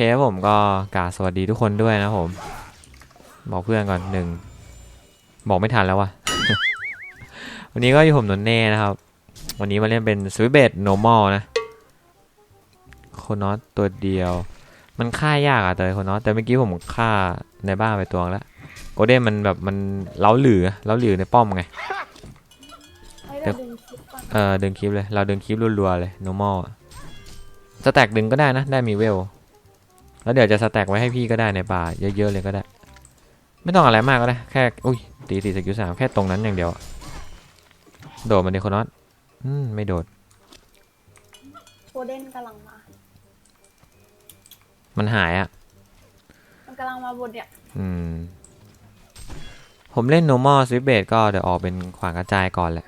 ครับผมก็กราบสวัสดีทุกคนด้วยนะผม บอกเพื่อนก่อนหนึ่งบอกไม่ทันแล้ววะวันนี้ก็อยู่ผมนนเน่นะครับ วันนี้มาเล่นเป็นสวิตเบดโนมอลนะโคนอสตัวเดียว มันฆ่ายากอะแต่โคนอสแต่เมื่อกี้ผมฆ่าในบ้านไปตัวแล้วโกลเด้นมันแบบมันเล้าหลือเล้าหลือในป้อมไงให้เราดึงคลิปก่อนเออดึงคลิปเลย เราดึงคลิปรัวๆเลย normal อะสแต็กดึงก็ได้นะ ได้มีเวล แล้วเดี๋ยวจะสแต็กไว้ให้พี่ก็ได้ในป่าเยอะๆเลยก็ได้ ไม่ต้องอะไรมากก็ได้ แค่อุ้ยตีตีสกิลสามแค่ตรงนั้นอย่างเดียวอะโดดมันเดคอนอตอืมไม่โดดโคเดนกำลังมา มันหายอะ มันกำลังมาบนเนี่ยอืม ผมเล่น normal s w i t b a t ก็เดี๋ยวออกเป็นขวางกระจายก่อนแหละ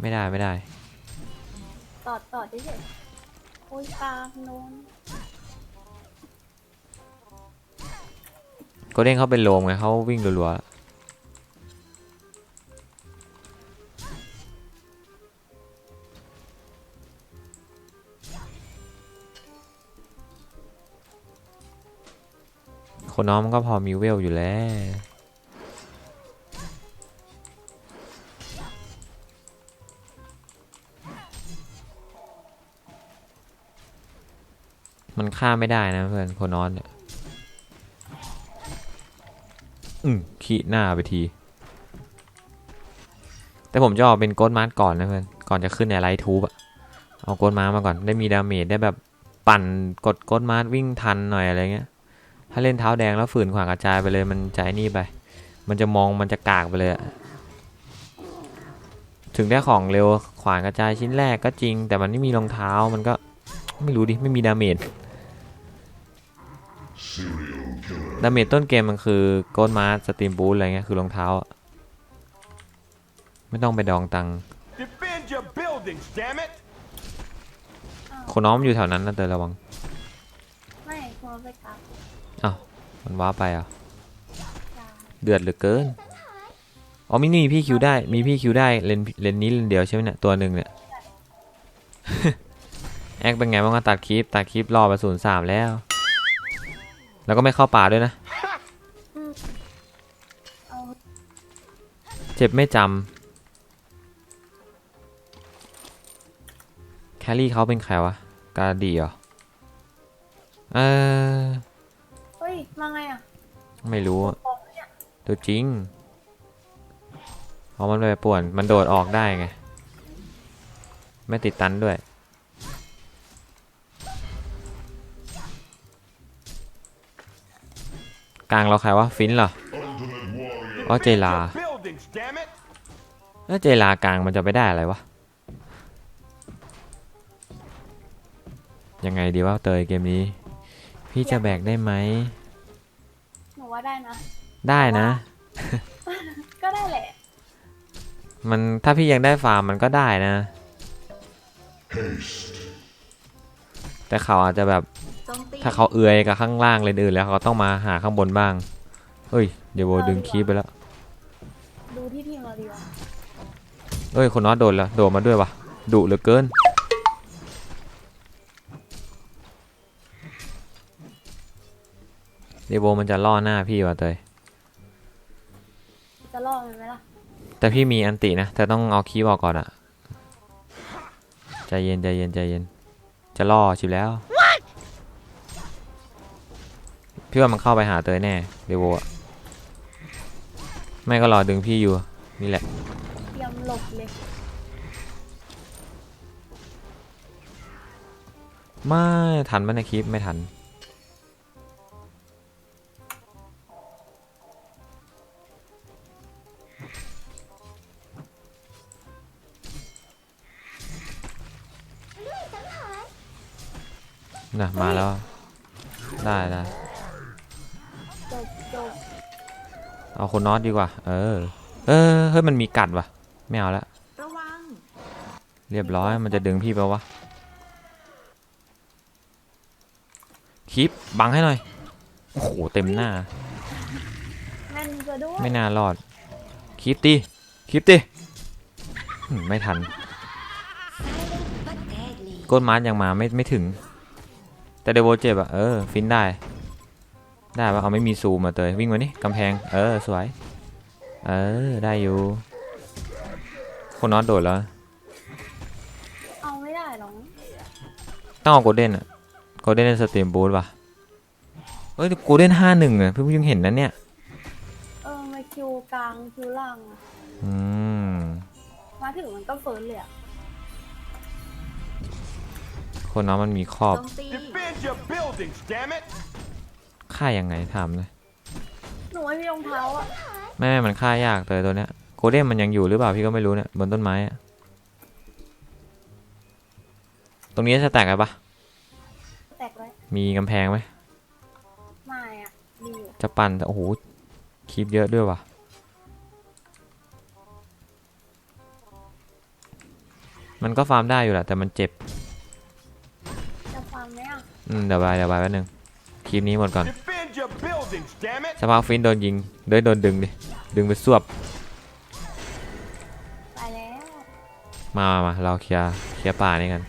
ไม่ได้ไม่ได้ ตอดตอดเฉยๆโอ้ยตามโน้น กลเด้นเขาเป็นโลมไงเขาวิ่งรัวๆคนน้องมันก็พอมีเวลอยู่แล้วมันฆ่าไม่ได้นะเพื่อนโคนอนเนี่ย อืมขี้หน้าไปที แต่ผมจะออกเป็นโกดมาร์ก่อนนะเพื่อน ก่อนจะขึ้นในไลท์ทูบอะเอาโกดมาร์มาก่อน ได้มีดาเมจได้แบบปั่นกดโกดมาร์วิ่งทันหน่อยอะไรเงี้ย ถ้าเล่นเท้าแดงแล้วฝืนขวางกระจายไปเลย มันใจนี่ไป มันจะมองมันจะกากไปเลยอะถึงได้ของเร็วขวางกระจายชิ้นแรกก็จริง แต่มันไม่มีรองเท้ามันก็ไม่รู้ดิ ไม่มีดาเมจ ดาเมจต้นเกมมันคือโกดมาร์สตรีมบูทอะไรเงี้ยคือรองเท้าอะไม่ต้องไปดองตังค์ Defend your buildings, damn it! คนน้องมันอยู่แถวนั้นนะเตยระวัง ไม่ควรไปกลับมันว้าไปอะจ้าเดือดเหลือเกิน อ๋อมินี่มีพี่คิวได้ มีพี่คิวได้เลนเลนนี้เลนเดียวใช่ไหมเนี่ยตัวหนึ่งเนี่ยแอคเป็นไงบ้างก็ตัดคลิปตัดคลิปรอไปศูนย์สามแล้ว แล้วก็ไม่เข้าป่าด้วยนะเอาเจ็บไม่จำ แคลรี่เขาเป็นใครวะ กาดีเหรอ เออ เฮ้ย มาไงอะ ไม่รู้อะออกเนี่ยตัวจริงเพราะมันไปป่วน มันโดดออกได้ไง ไม่ติดตันด้วย กลางเราใครวะฟินเหรออ๋อเจลา Your buildings, damn it! แล้วเจลากลางมันจะไปได้อะไรวะ ยังไงดีวะเตยเกมนี้ พี่จะแบกได้ไหมหนูว่าได้นะ ได้นะ ก็ได้แหละ มันถ้าพี่ยังได้ฟาร์มมันก็ได้นะ แต่เขาอาจจะแบบ ถ้าเขาเอือยกับข้างล่างเลยอื่นแล้วเขาต้องมาหาข้างบนบ้าง เฮ้ย เดี๋ยวโบดึงคีบไปแล้ว ดูที่ทีมเราดีกว่าเฮ้ย คนน้อยโดนแล้ว โดนมาด้วยวะดุเหลือเกิน เดยวโบมันจะล่อหน้าพี่ว่ะเตย จะรอดมันไหมล่ะแต่พี่มีอันตินะ แต่ต้องเอาคีบออกก่อนอะใจเย็นใจเย็นใจเย็น จะล่อชิบแล้ว พี่ว่ามันเข้าไปหาเตยแน่เดยวโบอะไม่ก็รอดึงพี่อยู่นี่แหละเตรียมหลบเลยไม่ทันมันในคลิปไม่ทัน น่ะ มาแล้ว ได้ได้ เอาคนน็อตดีกว่า เออ เออ เฮ้ย มันมีกัดว่ะ ไม่เอาละ ระวัง เรียบร้อย มันจะดึงพี่ไปวะ คลิปบังให้หน่อย โอ้โห เต็มหน้าแม่นซะด้วยไม่น่ารอด คลิปตีคลิปตีอืมไม่ทัน ก้นมาร์ยังมาไม่ไม่ถึง แต่แต่เดโวเจ็บอะเออ ฟินได้ ได้ปะเอาไม่มีซูมมาเตยวิ่งมานี่กำแพง เออสวย เออได้อยู่คนน็อตโดดแล้ว เอาไม่ได้หรอกต้องเอาโกลเด้นอะโกลเด้นสตรีมบูทป่ะเอ้ยโกลเด้นห้าหนึ่งอะเพิ่งเพิ่งเห็นนะเนี่ยเออมาคิวกลางคิวล่างอะอืมมาถึงมันก็เฟิร์นเลยอะคนน้องมันมีครอบโจมตี Defend your buildings, damn it! ฆ่ายังไงถามเลยหนูไม่มีรองเท้าอะไม่ไม่มันฆ่ายากเลยตัวเนี้ยโกลเด้นมันยังอยู่หรือเปล่าพี่ก็ไม่รู้เนี่ยบนต้นไม้อะตรงนี้จะแตกอะไรปะแตกไว้มีกำแพงไหมไม่อะมีอยู่จะปั่นแต่โอ้โหคีบเยอะด้วยว่ะมันก็ฟาร์มได้อยู่แหละแต่มันเจ็บ จะฟังไหมอะอืมเดี๋ยวไปเดี๋ยวไปแป๊บนึง คลิปนี้หมดก่อน Defend your buildings, damn it! สภาพกฟินโดนยิงเดินโดนดึงดิ ดึงไปสวบตายแล้วมามามาเราเคลียร์เคลียร์ป่านี่กัน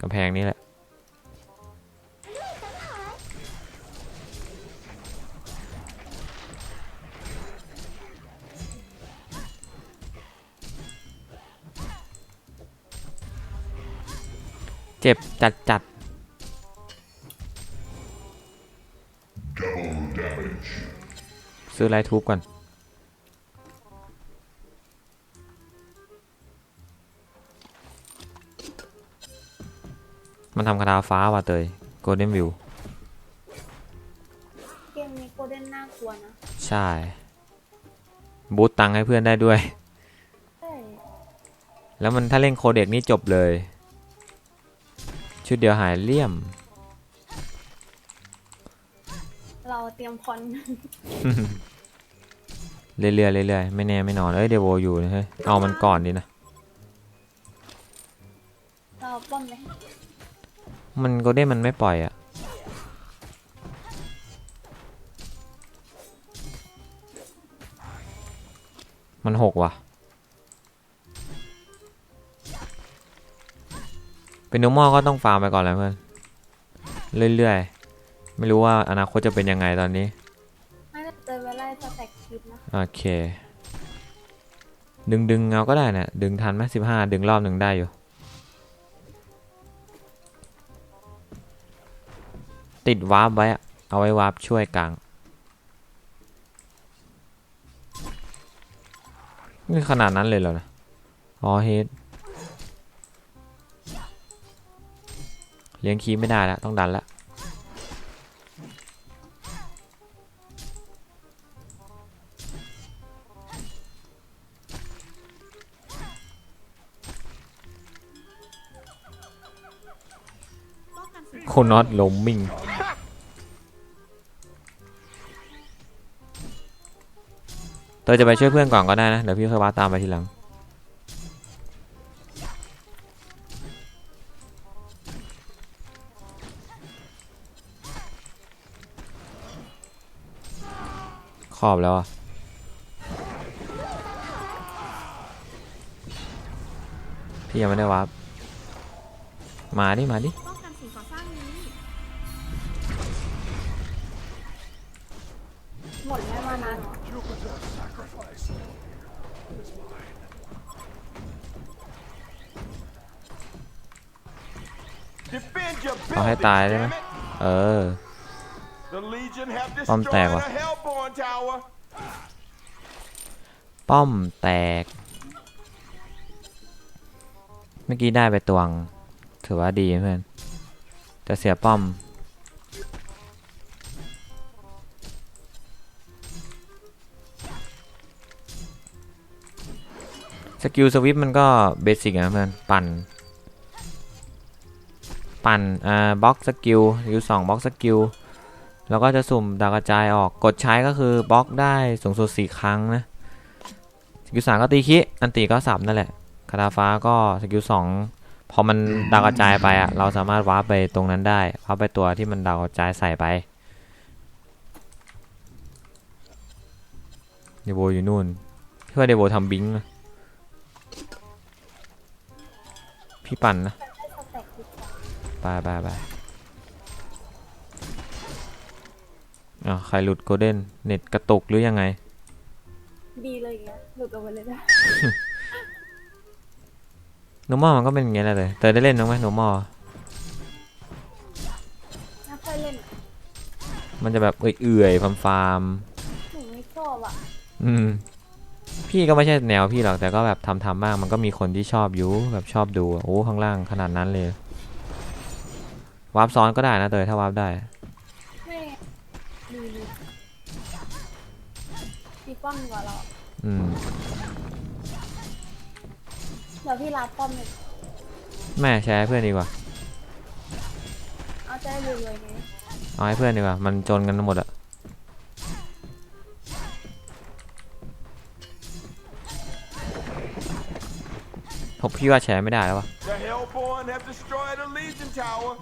กำแพงนี้แหละเจ็บจัดจัด ซื้อไลท์ทูบก่อน มันทำคาถาฟ้าว่ะเตยโกลเด้นวิวเกมนี้โกลเด้นน่ากลัวนะ ใช่ บูตตังค์ให้เพื่อนได้ด้วยเอ้ยแล้วมันถ้าเล่นโคเด็กนี่จบเลย ชุดเดียวหายเลี่ยม เราเตรียมพรเรื่อยๆเรื่อยๆไม่แน่ไม่นอนเอ้ยเดโวอยู่นะเฮ้ยเอามันก่อนดีนะ เราป้อมเลยมันโกลเด้นมันไม่ปล่อยอะมันหกว่ะ เป็นนูมอก็ต้องฟาร์มไปก่อนแล้วเพื่อน เรื่อยๆ ไม่รู้ว่าอนาคตจะเป็นยังไงตอนนี้ไม่ได้เจอเวลาสแต็กคลิปนะโอเค ดึงดึงเอาก็ได้นะดึงทันไหมสิบห้าดึงรอบหนึ่งได้อยู่ ติดวาร์ปไว้อะเอาไว้วาร์ปช่วยกลางนี่ขนาดนั้นเลยเหรอนะอ๋อเฮดเลี้ยงคีย์ไม่ได้แล้วต้องดันแล้ว โคนอตลมมิงเตยจะไปช่วยเพื่อนก่อนก็ได้นะ เดี๋ยวพี่ค่อยว่าตามไปทีหลัง ขอบแล้วอะพี่ยังไม่ได้วับมาดิ มาดิ มดไม่มานาน Defend your เอาให้ buildings, ตายได้ไหม damn it! เออ The Legion have ป้อม destroyed แตกว่ะ a Hellborn tower. ป้อมแตก เมื่อกี้ได้ไปตวง ถือว่าดีเพื่อนแต่เสียป้อม สกิลสวิปมันก็เบสิกนะเพื่อนปั่น ปั่นอ่าบล็อกสกิลสกิลสองบล็อกสกิลแล้วก็จะสุ่มดาวกระจายออกกดใช้ก็คือบล็อกได้สูงสุดสี่ครั้งนะสกิลสามก็ตีคิอันตีก็สับนั่นแหละคาถาฟ้าก็สกิลสองพอมันดาวกระจายไปอะเราสามารถวาร์ปไปตรงนั้นได้วาร์ปไปตัวที่มันดาวกระจายใส่ไปเดโวอยู่นู่นพี่ว่าเดโวทำบิงค์นะ พี่ปั่นนะได้สแต็กคลิปก่อนไปไปไปอ้าวใครหลุดโกลเด้น เน็ตกระตุกหรือยังไง ดีเลยอย่างเงี้ยหลุดออกไปเลยนะโนมอมันก็เป็นอย่างเงี้ยแหละเลยเตยได้เล่นน้องไหมโนมอไม่ค่อยเล่นอะมันจะแบบเอื่อยๆฟาร์มฟาร์มหนูไม่ชอบอะๆอืม พี่ก็ไม่ใช่แนวพี่หรอกแต่ก็แบบทำทำบ้างมันก็มีคนที่ชอบอยู่แบบชอบดูอะโอ้ข้างล่างขนาดนั้นเลยวาร์ปซ้อนก็ได้นะเตยถ้าวาร์ปได้ไม่ดีดีดีป้อมกว่าเราอืมเดี๋ยวพี่รับป้อมเลยแม่แชร์ให้เพื่อนดีกว่าเอาใจรวยๆไงเอาให้เพื่อนดีกว่ามันจนกันหมดอะ ผมพี่ว่าแชร์ไม่ได้แล้ววะ The Hellborn have destroyed a Legion tower.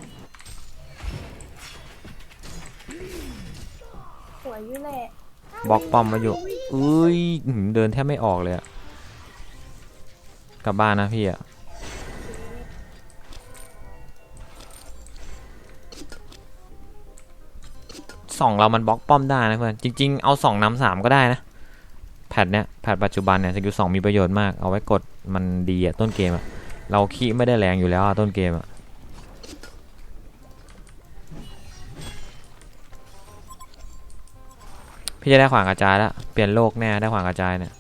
สวยอยู่แหละบล็อกป้อมมาอยู่อุ้ยอื้อหือเดินแทบไม่ออกเลยอะกลับบ้านนะพี่อะสองเรามันบล็อกป้อมได้นะเพื่อนจริง ๆ เอาสองนำสามก็ได้นะ แพทเนี้ยแพทปัจจุบันเนี่ยสกิลสองมีประโยชน์มาก เอาไว้กดมันดีอะต้นเกมอะเราขี้ไม่ได้แรงอยู่แล้วอะต้นเกมอะพี่จะได้ขวางกระจายแล้วเปลี่ยนโลกแน่ได้ขวางกระจายเนี่ย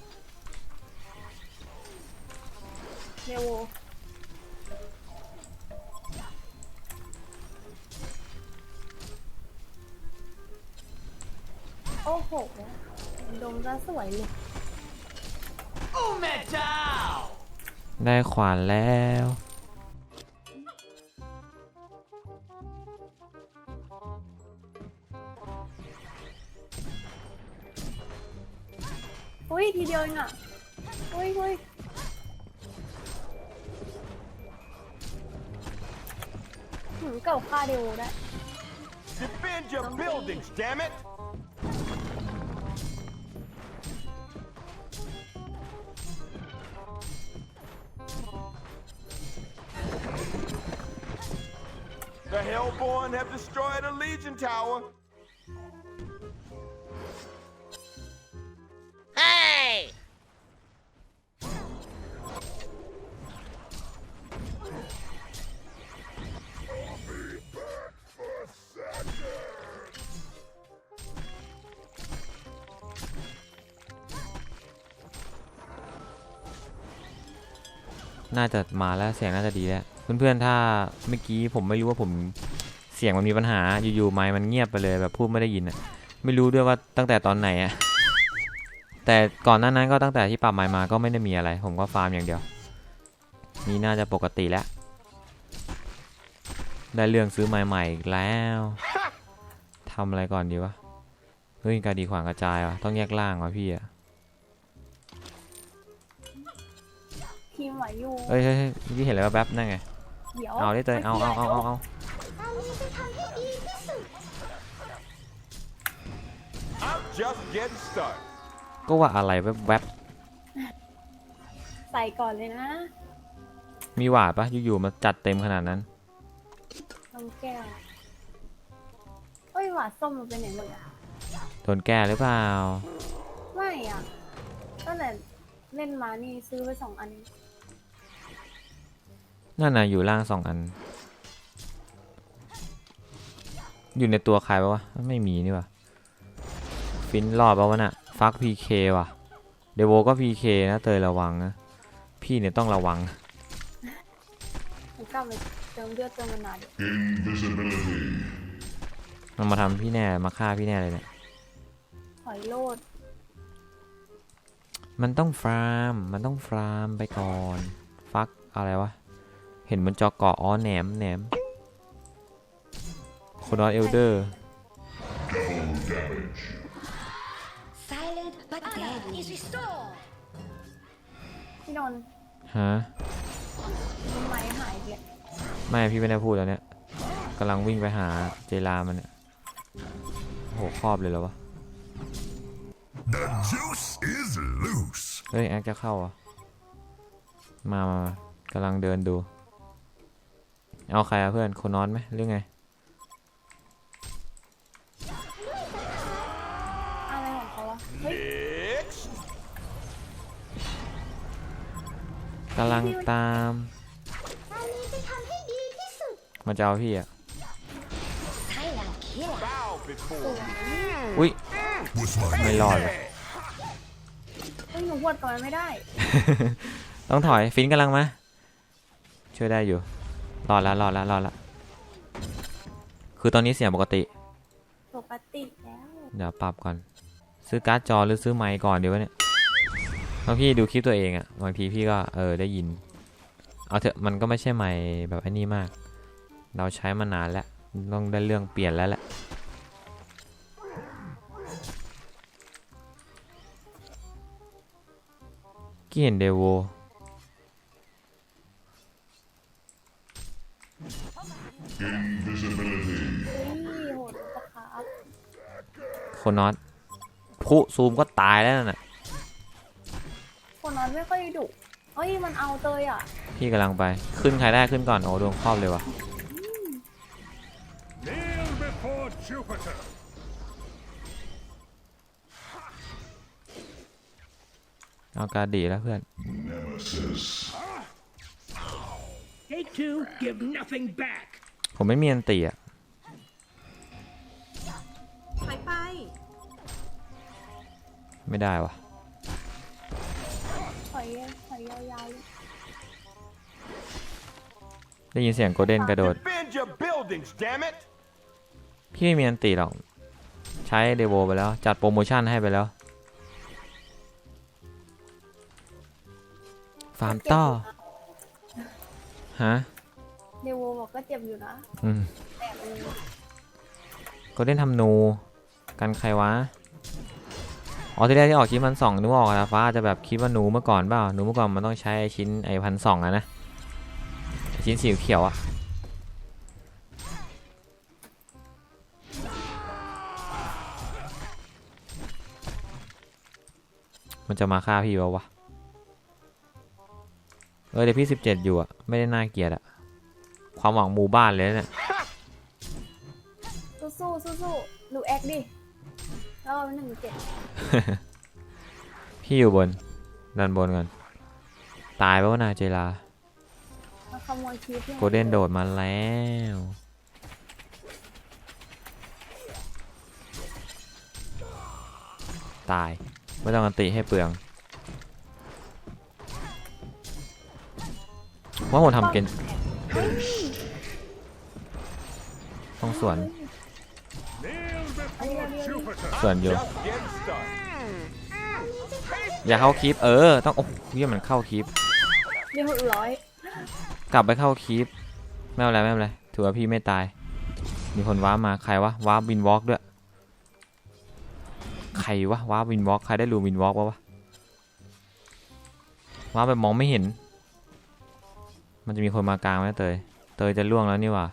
ได้ขวานแล้ว อุ้ยทีเดียวเองอะอุ้ยอุ้ยหืมเก่าค่าเดโวได้ Defend your buildings, damn it! Hellborn have destroyed a Legion tower. Hey! น่าจะมาแล้วเสียงน่าจะดีแล้ว เพื่อนๆถ้าเมื่อกี้ผมไม่รู้ว่าผมเสียงมันมีปัญหาอยู่ๆไมค์มันเงียบไปเลยแบบพูดไม่ได้ยินอะไม่รู้ด้วยว่าตั้งแต่ตอนไหนอะแต่ก่อนหน้านั้นก็ตั้งแต่ที่ปรับไมค์มาก็ไม่ได้มีอะไร ผมก็ฟาร์มอย่างเดียว นี่น่าจะปกติแล้ว ได้เรื่องซื้อไมค์ใหม่อีกแล้วทำอะไรก่อนดีวะเฮ้ยการดีขวางกระจายวะต้องแยกล่างวะพี่อะทีมไหวอยู่เฮ้ยเฮ้ยเฮ้ยเมื่อกี้เห็นอะไรแป๊บๆนั่นไง เดี๋ยวเอาได้เตยเอาเอาเอาเอาเอา I'm just getting started. ก็ว่าอะไรแวบใส่ก่อนเลยนะๆมีหวาดปะอยู่ๆมาจัดเต็มขนาดนั้น น้องแก้วเอ้ยหวาดส้มมันเป็นไหนหมดอะโดนแก้หรือเปล่า ไม่อะตั้งแต่เล่นมานี่ซื้อไปสองอัน นั่นน่ะอยู่ล่างสองอัน อยู่ในตัวใครปะวะ ไม่มีนี่วะฟินรอดปะวะน่ะ ฟักพีเคว่ะ เดโวก็พีเคนะเตยระวังนะ พี่เนี่ยต้องระวัง ผมกลับไปเติมเลือดเติมมานานดิมันมาทำพี่แน่ มาฆ่าพี่แน่เลยเนี่ย หอยโลดมันต้องฟาร์ม มันต้องฟาร์มไปก่อน ฟักอะไรวะเห็นบนจอเกาะอ๋อแหนมแหนมโคดอสเอลเดอร์ Silent but deadly. is restored. พี่นนท์ฮะทำไมหายเกียไม่พี่ไม่ได้พูดแล้วเนี่ยกำลังวิ่งไปหาเจลามันเนี่ยโหครอบเลยเหรอวะ The juice is loose. เฮ้ยแอคจะเข้าอะมามามากำลังเดินดู เอาใครอะเพื่อนโคนอนไหมหรือไง อะไรของเขาวะเฮ้ย Next. กำลังตามตอนนี้จะทำให้ดีที่สุดมาจะเอาพี่อะ Silent killer Bow before me. อุ้ย Was my ไม่รอดเลยเฮ้ยหนูหวดตัวมันไม่ได้ ต้องถอย ฟินกำลังมา ช่วยได้อยู่ รอดแล้วรอดแล้วรอดแล้วคือตอนนี้เสียงปกติ ปกติแล้วเดี๋ยวปรับก่อน ซื้อการ์ดจอหรือซื้อไมค์ก่อนดีวะเนี่ยบางพี่ดูคลิปตัวเองอะบางทีพี่ก็เออได้ยิน เอาเถอะมันก็ไม่ใช่ไมค์แบบไอ้นี่มาก เราใช้มานานแล้วต้องได้เรื่องเปลี่ยนแล้วแหละกี่เห็นเดโว เฮ้ยโหดปะครับโคนอตพุซูมก็ตายแล้วน่ะ คนนอนไม่ค่อยดุเฮ้ยมันเอาเตยอะพี่กำลังไป ขึ้นใครได้ขึ้นก่อน โอ้ดวงครอบเลยวะ Kneel before Jupiter. เอาการดีแล้วเพื่อน Nemesis. Take two, give nothing back. ผมไม่มีอันตีอะถอยไป ไม่ได้วะถอยถอยยาวๆเลยได้ยินเสียงโกลเด้นกระโดด Defend your buildings, damn it! พี่ไม่มีอันตีหรอก ใช้เดโวไปแล้ว จัดโปรโมชั่นให้ไปแล้ว ฟาร์มต่อ ฮะ เดวโวบอกก็เจ็บอยู่นะอืมแต่เออโกลเด้นทำนู กันใครวะ อ๋อที่แรกที่ออกคลิปพันสองนึกว่าออกนะฟ้าอาจจะแบบคิดว่าหนูเมื่อก่อนเปล่าหนูเมื่อก่อนมันต้องใช้ไอ้ชิ้นไอ้พันสองอะนะไอ้ชิ้นสีเขียวอะมันจะมาฆ่าพี่วะวะ เออเดี๋ยวพี่สิบเจ็ดอยู่อะไม่ได้น่าเกลียดอะ ความหวังหมู่บ้านเลยนะเนี่ยสู้สู้สู้สู้ๆหนูแอคดิแล้วเอาหนึ่งเจ็ดพี่อยู่บนดันบนก่อนตายไปวะนาเจลามาขโมยคีพี่โกลเด้นโดดมาแล้วตายไม่ต้องกันติให้เปลืองว่าผมทำเกน ต้องสวน Kneel before Jupiter. สวนอยู่ Just getting started. อย่าเข้าคลิปเออ ต้องโอ้โหเหี้ยมันเข้าคลิปเรียกหกร้อย กลับไปเข้าคลิปไม่เป็นไรไม่เป็นไรถือว่าพี่ไม่ตาย มีคนว้าร์ปมาใครวะว้าร์ปวินวอล์กด้วย ใครวะว้าร์ปวินวอล์กใครได้รูวินวอล์กวะวะว้าร์ปแบบมองไม่เห็น มันจะมีคนมากลางไหมเตย เตยจะล่วงแล้วนี่หว่า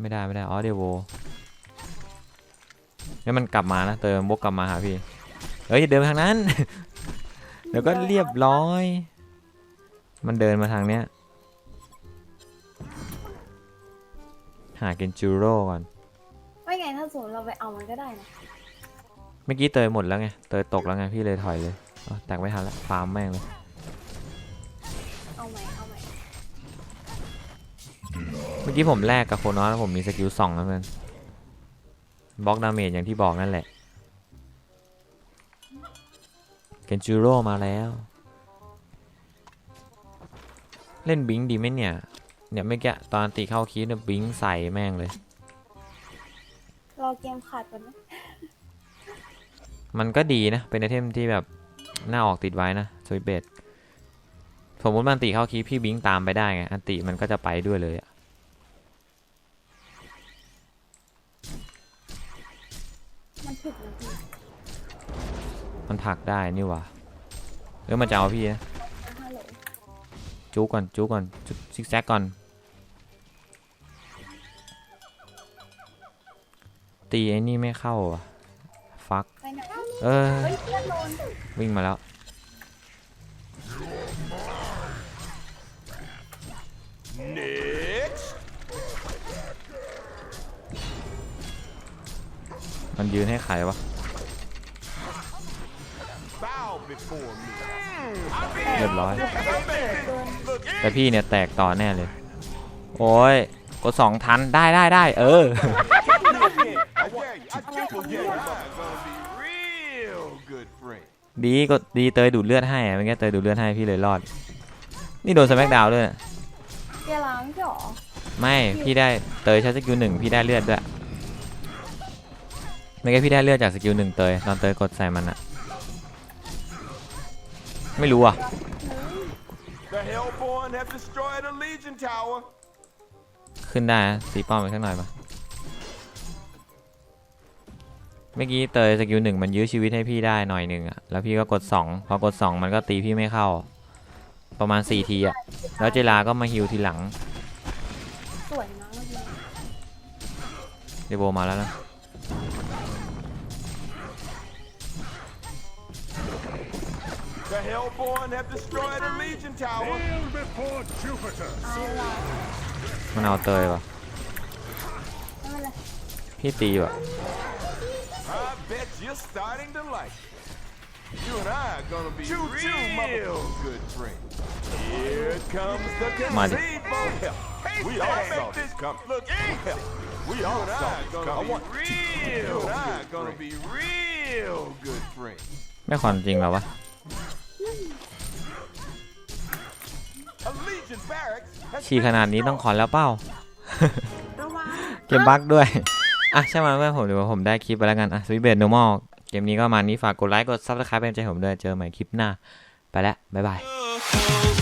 ไม่ได้ไม่ได้อ๋อเดยวโวแล้วมันกลับมานะเตยมันวกกลับมาหาพี่เอ้ยอย่าเดินไปทางนั้น เดี๋ยวก็เรียบร้อย มันเดินมาทางเนี้ย หาเกนจูโร่ก่อน ไม่ไงถ้าสมมติเราไปเอามันก็ได้นะเมื่อกี้เตยหมดแล้วไง เตยตกแล้วไงพี่เลยถอยเลยเอาแตกไม่ทันแล้วฟาร์มแม่งเลย เมื่อกี้ผมแลกกับโคนอสแล้วผมมีสกิลสองแล้วเพื่อนบล็อกดาเมจอย่างที่บอกนั่นแหละเกนจูโร่มาแล้ว เล่นบิงดีไหมเนี่ย เนี่ยไม่แกะตอนตีเข้าคีย์เนี่ยบิงใส่แม่งเลย รอเกมขาดก่อนนะ มันก็ดีนะ เป็นไอเทมที่แบบน่าออกติดไว้นะสวิตเบดสมมติมันตีเข้าคีย์พี่บิงตามไปได้ไง อันติมันก็จะไปด้วยเลยอะ มันผลักได้นี่ว่าเออมันจะเอาพี่นะจูก่อนจูก่อนจุซิกแซกก่อน ตีไอ้นี่ไม่เข้าอะฟักเออวิ่งมาแล้วมันยืนให้ใครวะ เรียบร้อย Look, แต่พี่เนี่ยแตกต่อแน่เลย โอ้ยกดสองทันได้ได้ได้เออ I dare you. I triple dare you. I'm gonna be real good friend. ดีก็ดีเตยดูดเลือดให้อะเมื่อกี้เตยดูดเลือดให้พี่เลยรอด นี่โดนสแมกดาวด้วยนะเกียร์ล้างใช่หรอไม่พี่ได้เตยใช้สกิลหนึ่งพี่ได้เลือดด้วยเมื่อกี้พี่ได้เลือดจากสกิลหนึ่งเตยตอนเตยกดใส่มันอะ ไม่รู้อะ The Hellborn have destroyed a Legion Tower. ขึ้นได้นะตีป้อมไปสักหน่อยปะเมื่อกี้เตยสกิลหนึ่งมันยื้อชีวิตให้พี่ได้หน่อยหนึ่งอะแล้วพี่ก็กดสองพอกดสองมันก็ตีพี่ไม่เข้า ประมาณสี่ทีอะแล้วเจลาก็มาฮิวทีหลังสวยนะเมื่อกี้เดโบมาแล้วนะ Hellborn have destroyed a Legion Tower. Kneel before Jupiter. มันเอาเตยวะ ไม่เป็นไร พี่ตีวะ I bet you're starting to like it. You and I are gonna be real good friends. Here comes the Mighty. concede bowl. We all saw this coming. Look, hell, we all saw this coming. I want real. You and I are gonna be real good friends. ไม่ความจริงเหรอวะ ฉี่ขนาดนี้ต้องขอแล้วเป้าระวังเกมบั๊กด้วย อะใช่ไหมเพื่อนผมเดี๋ยวผมได้คลิปไปแล้วกัน อะสวิตเบดโนมอลเกมนี้ก็ประมาณนี้ฝากกดไลค์ กดซับสไครป์เป็นกำลังใจให้ผมด้วย เจอใหม่คลิปหน้า ไปแล้ว บ๊ายบาย oh, oh.